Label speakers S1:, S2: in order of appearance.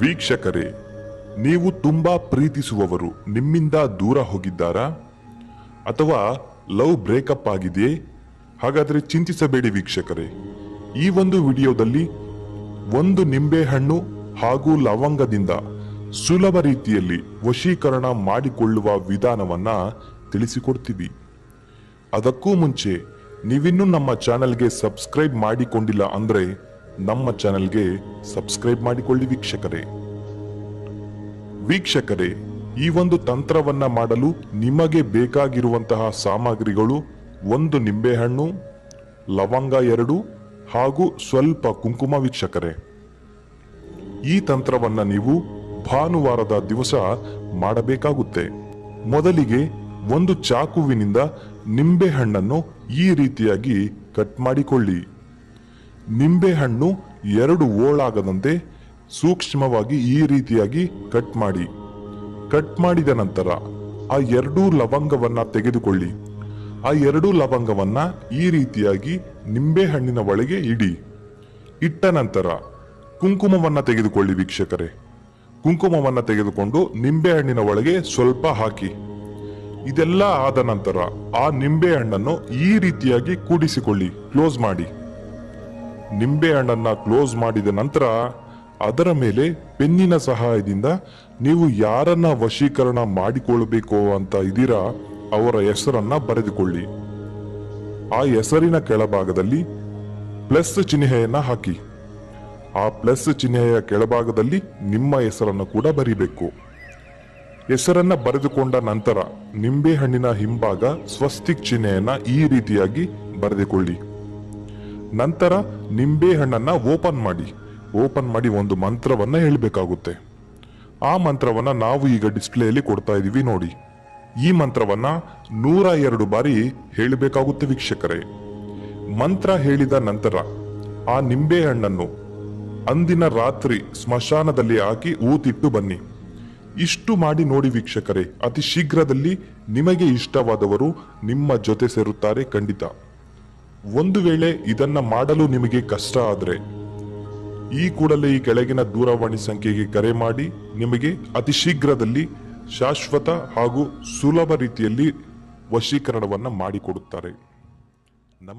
S1: ವೀಕ್ಷಕರೇ, ನೀವು ತುಂಬಾ ಪ್ರೀತಿಸುವವರು ನಿಮ್ಮಿಂದ ದೂರ ಹೋಗಿದ್ದಾರಾ? ಅಥವಾ ಲವ್ ಬ್ರೇಕಪ್ ಆಗಿದೆಯೇ? ಹಾಗಾದರೆ ಚಿಂತಿಸಬೇಡಿ ವೀಕ್ಷಕರೇ, ಈ ಒಂದು ವಿಡಿಯೋದಲ್ಲಿ ಒಂದು ನಿಂಬೆಹಣ್ಣು ಹಾಗೂ ಲವಂಗದಿಂದ ಸುಲಭ ರೀತಿಯಲ್ಲಿ ವಶೀಕರಣ ಮಾಡಿಕೊಳ್ಳುವ ವಿಧಾನವನ್ನ ತಿಳಿಸಿಕೊಡ್ತೀವಿ. ಅದಕ್ಕೂ ಮುಂಚೆ ನೀವಿನ್ನೂ ನಮ್ಮ ಚಾನೆಲ್ಗೆ ಸಬ್ಸ್ಕ್ರೈಬ್ ಮಾಡಿಕೊಂಡಿಲ್ಲ ಅಂದ್ರೆ ನಮ್ಮ ಚಾನೆಲ್ಗೆ ಸಬ್ಸ್ಕ್ರೈಬ್ ಮಾಡಿಕೊಳ್ಳಿ ವೀಕ್ಷಕರೇ. ವೀಕ್ಷಕರೇ, ಈ ಒಂದು ತಂತ್ರವನ್ನ ಮಾಡಲು ನಿಮಗೆ ಬೇಕಾಗಿರುವಂತಹ ಸಾಮಗ್ರಿಗಳು ಒಂದು ನಿಂಬೆಹಣ್ಣು, ಲವಂಗ ಎರಡು ಹಾಗೂ ಸ್ವಲ್ಪ ಕುಂಕುಮ ವೀಕ್ಷಕರೇ. ಈ ತಂತ್ರವನ್ನ ನೀವು ಭಾನುವಾರದ ದಿವಸ ಮಾಡಬೇಕಾಗುತ್ತೆ. ಮೊದಲಿಗೆ ಒಂದು ಚಾಕುವಿನಿಂದ ನಿಂಬೆಹಣ್ಣನ್ನು ಈ ರೀತಿಯಾಗಿ ಕಟ್ ಮಾಡಿಕೊಳ್ಳಿ. ನಿಂಬೆಹಣ್ಣು ಎರಡು ಓಳಾಗದಂತೆ ಸೂಕ್ಷ್ಮವಾಗಿ ಈ ರೀತಿಯಾಗಿ ಕಟ್ ಮಾಡಿ. ಕಟ್ ಮಾಡಿದ ನಂತರ ಆ ಎರಡೂ ಲವಂಗವನ್ನ ತೆಗೆದುಕೊಳ್ಳಿ. ಆ ಎರಡೂ ಲವಂಗವನ್ನ ಈ ರೀತಿಯಾಗಿ ನಿಂಬೆಹಣ್ಣಿನ ಒಳಗೆ ಇಡಿ. ಇಟ್ಟ ನಂತರ ಕುಂಕುಮವನ್ನ ತೆಗೆದುಕೊಳ್ಳಿ ವೀಕ್ಷಕರೇ. ಕುಂಕುಮವನ್ನ ತೆಗೆದುಕೊಂಡು ನಿಂಬೆಹಣ್ಣಿನ ಒಳಗೆ ಸ್ವಲ್ಪ ಹಾಕಿ. ಇದೆಲ್ಲ ಆದ ನಂತರ ಆ ನಿಂಬೆ ಹಣ್ಣನ್ನು ಈ ರೀತಿಯಾಗಿ ಕೂಡಿಸಿಕೊಳ್ಳಿ. ಕ್ಲೋಸ್ ಮಾಡಿ. ನಿಂಬೆ ಹಣ್ಣನ್ನ ಕ್ಲೋಸ್ ಮಾಡಿದ ನಂತರ ಅದರ ಮೇಲೆ ಪೆನ್ನಿನ ಸಹಾಯದಿಂದ ನೀವು ಯಾರನ್ನ ವಶೀಕರಣ ಮಾಡಿಕೊಳ್ಳಬೇಕು ಅಂತ ಇದ್ದೀರಾ, ಅವರ ಹೆಸರನ್ನ ಬರೆದುಕೊಳ್ಳಿ. ಆ ಹೆಸರಿನ ಕೆಳಭಾಗದಲ್ಲಿ ಪ್ಲಸ್ ಚಿಹ್ನೆಯನ್ನ ಹಾಕಿ. ಆ ಪ್ಲಸ್ ಚಿಹ್ನೆಯ ಕೆಳಭಾಗದಲ್ಲಿ ನಿಮ್ಮ ಹೆಸರನ್ನು ಕೂಡ ಬರಿಬೇಕು. ಹೆಸರನ್ನ ಬರೆದುಕೊಂಡ ನಂತರ ನಿಂಬೆ ಹಣ್ಣಿನ ಹಿಂಭಾಗ ಸ್ವಸ್ತಿಕ್ ಚಿಹ್ನೆಯನ್ನ ಈ ರೀತಿಯಾಗಿ ಬರೆದುಕೊಳ್ಳಿ. ನಂತರ ನಿಂಬೆ ಹಣ್ಣನ್ನ ಓಪನ್ ಮಾಡಿ. ಓಪನ್ ಮಾಡಿ ಒಂದು ಮಂತ್ರವನ್ನ ಹೇಳಬೇಕಾಗುತ್ತೆ. ಆ ಮಂತ್ರವನ್ನ ನಾವು ಈಗ ಡಿಸ್ಪ್ಲೇಯಲ್ಲಿ ಕೊಡ್ತಾ ಇದೀವಿ ನೋಡಿ. ಈ ಮಂತ್ರವನ್ನ ನೂರ ಎರಡು ಬಾರಿ ಹೇಳಬೇಕಾಗುತ್ತೆ ವೀಕ್ಷಕರೇ. ಮಂತ್ರ ಹೇಳಿದ ನಂತರ ಆ ನಿಂಬೆ ಹಣ್ಣನ್ನು ಅಂದಿನ ರಾತ್ರಿ ಸ್ಮಶಾನದಲ್ಲಿ ಹಾಕಿ ಊತಿಟ್ಟು ಬನ್ನಿ. ಇಷ್ಟು ಮಾಡಿ ನೋಡಿ ವೀಕ್ಷಕರೇ, ಅತಿ ಶೀಘ್ರದಲ್ಲಿ ನಿಮಗೆ ಇಷ್ಟವಾದವರು ನಿಮ್ಮ ಜೊತೆ ಸೇರುತ್ತಾರೆ ಖಂಡಿತ. ಒಂದು ವೇಳೆ ಇದನ್ನ ಮಾಡಲು ನಿಮಗೆ ಕಷ್ಟ ಆದರೆ, ಈ ಕೂಡಲೇ ಈ ಕೆಳಗಿನ ದೂರವಾಣಿ ಸಂಖ್ಯೆಗೆ ಕರೆ ಮಾಡಿ ನಿಮಗೆ ಅತಿ ಶೀಘ್ರದಲ್ಲಿ ಶಾಶ್ವತ ಹಾಗೂ ಸುಲಭ ರೀತಿಯಲ್ಲಿ ವಶೀಕರಣವನ್ನು ಮಾಡಿಕೊಡುತ್ತಾರೆ.